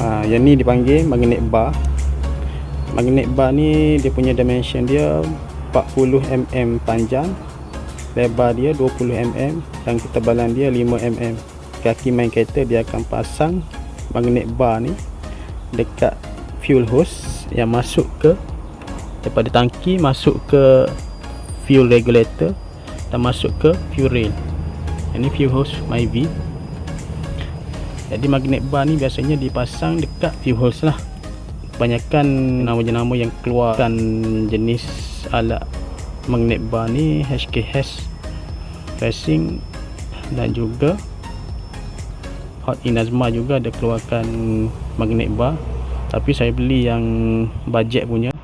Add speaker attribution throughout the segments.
Speaker 1: ha, yang ni dipanggil magnet bar. Magnet bar ni dia punya dimension dia 40 mm panjang. Lebar dia 20 mm dan ketebalan dia 5 mm kaki main kereta dia akan pasang magnet bar ni dekat fuel hose yang masuk ke daripada tangki masuk ke fuel regulator dan masuk ke fuel rail. Ini fuel hose MyV jadi magnet bar ni biasanya dipasang dekat fuel hose lah. Kebanyakan nama-nama yang keluarkan jenis alat magnet bar ni HKS Racing dan juga Hot Inazma juga ada keluarkan magnet bar. Tapi saya beli yang budget punya.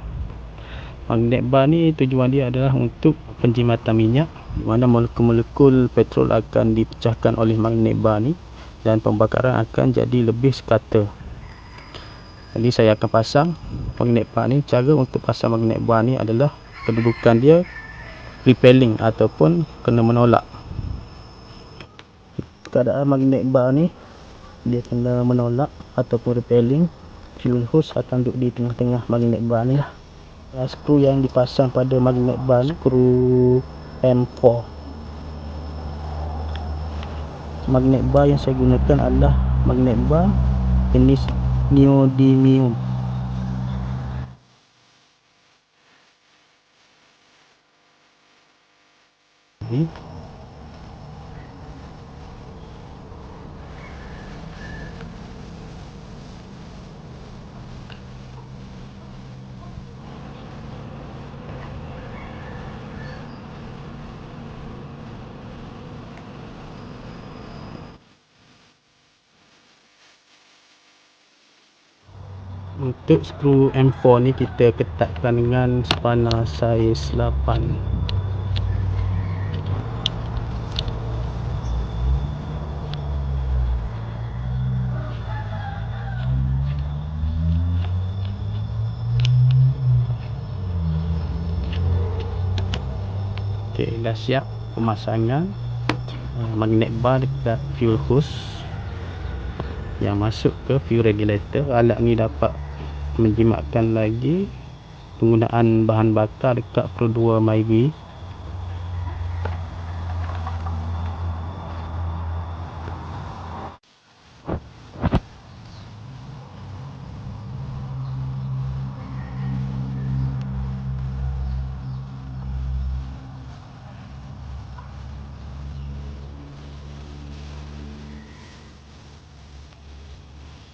Speaker 1: Magnet bar ni tujuan dia adalah untuk penjimatan minyak di mana molekul-molekul petrol akan dipecahkan oleh magnet bar ni dan pembakaran akan jadi lebih sekata. Jadi saya akan pasang magnet bar ni. Cara untuk pasang magnet bar ni adalah kedudukan dia repelling ataupun kena menolak. Keadaan magnet bar ni dia kena menolak ataupun repelling. Fuel hose akan duduk di tengah-tengah magnet bar ni lah. Skru yang dipasang pada magnet bar ni skru M4 magnet bar yang saya gunakan adalah magnet bar jenis neodymium Okay. Untuk skru M4 ni kita ketatkan dengan spanner saiz 8 ok dah siap pemasangan. Uh, magnet bar dekat fuel hose yang masuk ke fuel regulator. Alat ni dapat menjimatkan lagi penggunaan bahan bakar dekat Pro 2 MyV